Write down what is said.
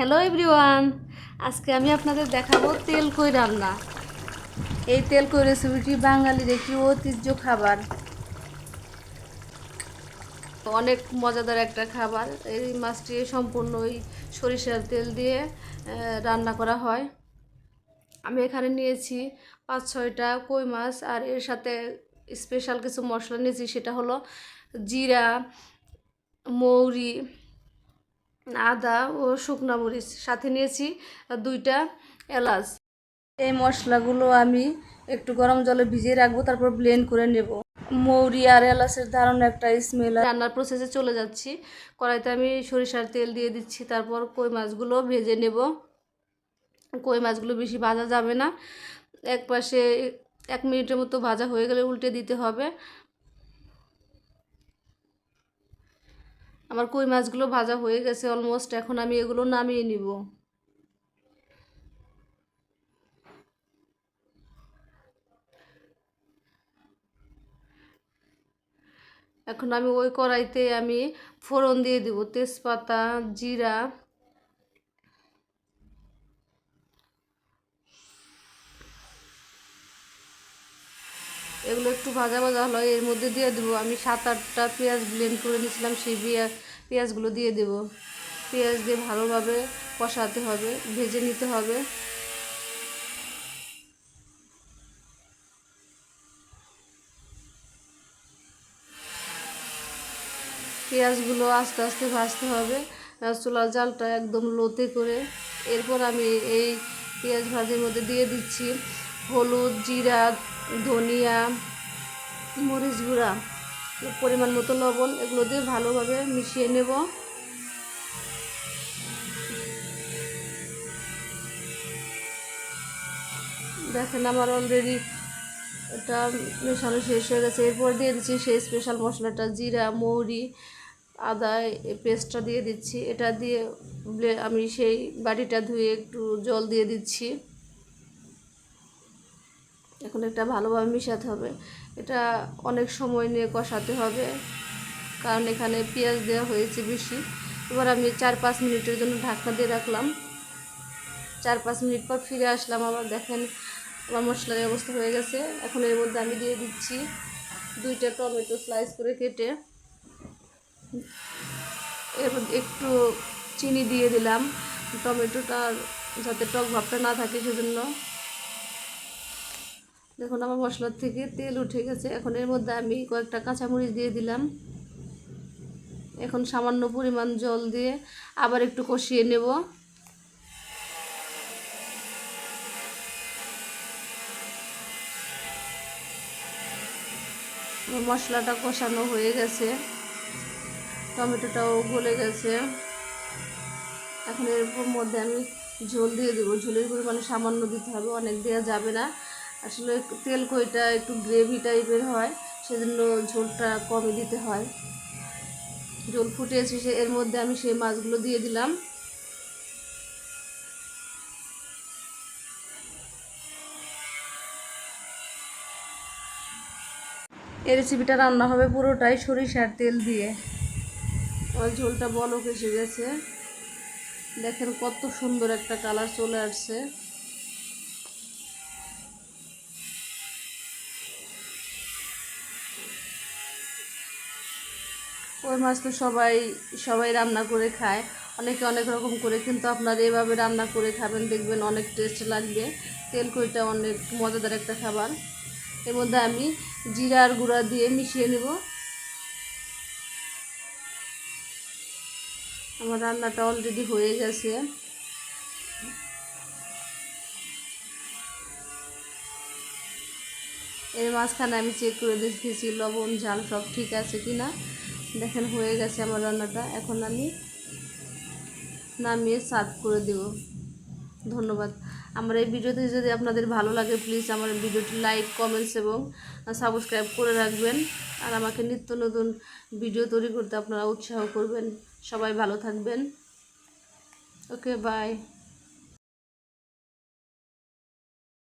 Hello everyone আজকে আমি আপনাদের দেখাবো তেল কই রান্না। এই তেল কই রেসিপিটি বাঙালির একটি ঐতিহ্য খাবার। অনেক মজাদার একটা খাবার। এই মাছটি সম্পূর্ণ ওই সরিষার তেল দিয়ে রান্না করা হয়। আমি এখানে নিয়েছি পাঁচ ছয়টা কই মাছ, আর এর সাথে স্পেশাল কিছু মশলা নিয়েছি, সেটা হলো জিরা, মৌরি আদা ও শুকনো মরিচ। সাথে নিয়েছি দুইটা এলাচ। এই মশলাগুলো আমি একটু গরম জলে ভিজিয়ে রাখব তারপর ব্লেন্ড করে নেব। মৌরি আর এলাচের দারুণ একটা স্মেল রান্নার প্রসেসে চলে যাচ্ছি। কড়াইতে আমি সরিষার তেল দিয়ে দিচ্ছি তারপর কই মাছগুলো ভেজে নেব। কই মাছগুলো বেশি ভাজা যাবে না। এক পাশে এক মিনিটের মতো ভাজা হয়ে গেলে উল্টে দিতে হবে। আমার কই মাছগুলো ভাজা হয়ে গেছে অলমোস্ট এখন আমি এগুলো নামিয়ে নিব। এখন আমি ওই কড়াইতে আমি ফোড়ন দিয়ে দিব, তেজপাতা, জিরা এগুলো একটু ভাজা ভাজা হলো এর মধ্যে দিয়ে দেবো। আমি সাত আটটা পেঁয়াজ ব্লেন্ড করে নিয়েছিলাম, সেই পেঁয়াজ পেঁয়াজগুলো দিয়ে দেব। পেঁয়াজ দিয়ে ভালোভাবে কষাতে হবে, ভেজে নিতে হবে। পেঁয়াজগুলো আস্তে আস্তে ভাজতে হবে চুলার জালটা একদম লোতে করে। এরপর আমি এই পেঁয়াজ ভাজির মধ্যে দিয়ে দিচ্ছি। হলুদ, জিরা, ধনিয়া, মরিচ গুঁড়া, পরিমাণ মতো লবণ, এগুলো দিয়ে ভালোভাবে মিশিয়ে নেব। দেখেন আমার অলরেডি এটা মেশানো শেষ হয়ে গেছে। এরপর দিয়ে দিচ্ছি সেই স্পেশাল মশলাটা, জিরা, মৌরি, আদা পেস্টটা দিয়ে দিচ্ছি। এটা দিয়ে আমি সেই বাটিটা ধুয়ে একটু জল দিয়ে দিচ্ছি। এখন এটা ভালোভাবে মিশাতে হবে। এটা অনেক সময় নিয়ে কষাতে হবে, কারণ এখানে পেঁয়াজ দেওয়া হয়েছে বেশি। এবার আমি চার পাঁচ মিনিটের জন্য ঢাকনা দিয়ে রাখলাম। চার পাঁচ মিনিট পর ফিরে আসলাম, আবার দেখেন আমার মশলার এই অবস্থা হয়ে গেছে। এখন এর মধ্যে আমি দিয়ে দিচ্ছি দুইটা টমেটো স্লাইস করে কেটে। এর একটু চিনি দিয়ে দিলাম। টমেটোটা যাতে টক ভাবটা না থাকে সেজন্য। দেখুন, আমার মশলার থেকে তেল উঠে গেছে। এখন এর মধ্যে আমি কয়েকটা কাঁচামরিচ দিয়ে দিলাম। এখন সামান্য পরিমাণ জল দিয়ে আবার একটু কষিয়ে নেব। মশলাটা কষানো হয়ে গেছে। টমেটোটাও গলে গেছে। এখন এর মধ্যে আমি ঝোল দিয়ে দেবো। ঝোলের পরিমাণ সামান্য দিতে হবে, অনেক দেওয়া যাবে না। আসলে তেল কইটা একটু গ্রেভি টাইপের হয়, সেজন্য ঝোলটা কমে দিতে হয়। ঝোল ফুটে এসেছে, এর মধ্যে আমি সেই মাছগুলো দিয়ে দিলাম। এই রেসিপিটা রান্না হবে পুরোটাই সরিষার তেল দিয়ে। আমার ঝোলটা বলক এসে গেছে। দেখেন কত সুন্দর একটা কালার চলে আসছে। ওই মাছ তো সবাই সবাই রান্না করে খায়। অনেকে অনেক রকম করে, কিন্তু আপনারা এভাবে রান্না করে খাবেন, দেখবেন অনেক টেস্ট লাগবে। তেল কইটা অনেক মজাদার একটা খাবার। এর মধ্যে আমি জিরার গুঁড়া দিয়ে মিশিয়ে নেব। আমার রান্নাটা অলরেডি হয়ে গেছে। এর মাঝখানে আমি চেক করে দেখতেছি, লবণ, ঝাল সব ঠিক আছে কি না দেখেন হয়ে গেছে আমার রান্নাটা। এখন আমি নামিয়ে সার্ভ করে দেব। ধন্যবাদ। আমার এই ভিডিওতে যদি আপনাদের ভালো লাগে প্লিজ আমার ভিডিওটি লাইক কমেন্টস এবং সাবস্ক্রাইব করে রাখবেন। আর আমাকে নিত্য নতুন ভিডিও তৈরি করতে আপনারা উৎসাহ করবেন। সবাই ভালো থাকবেন। Okay bye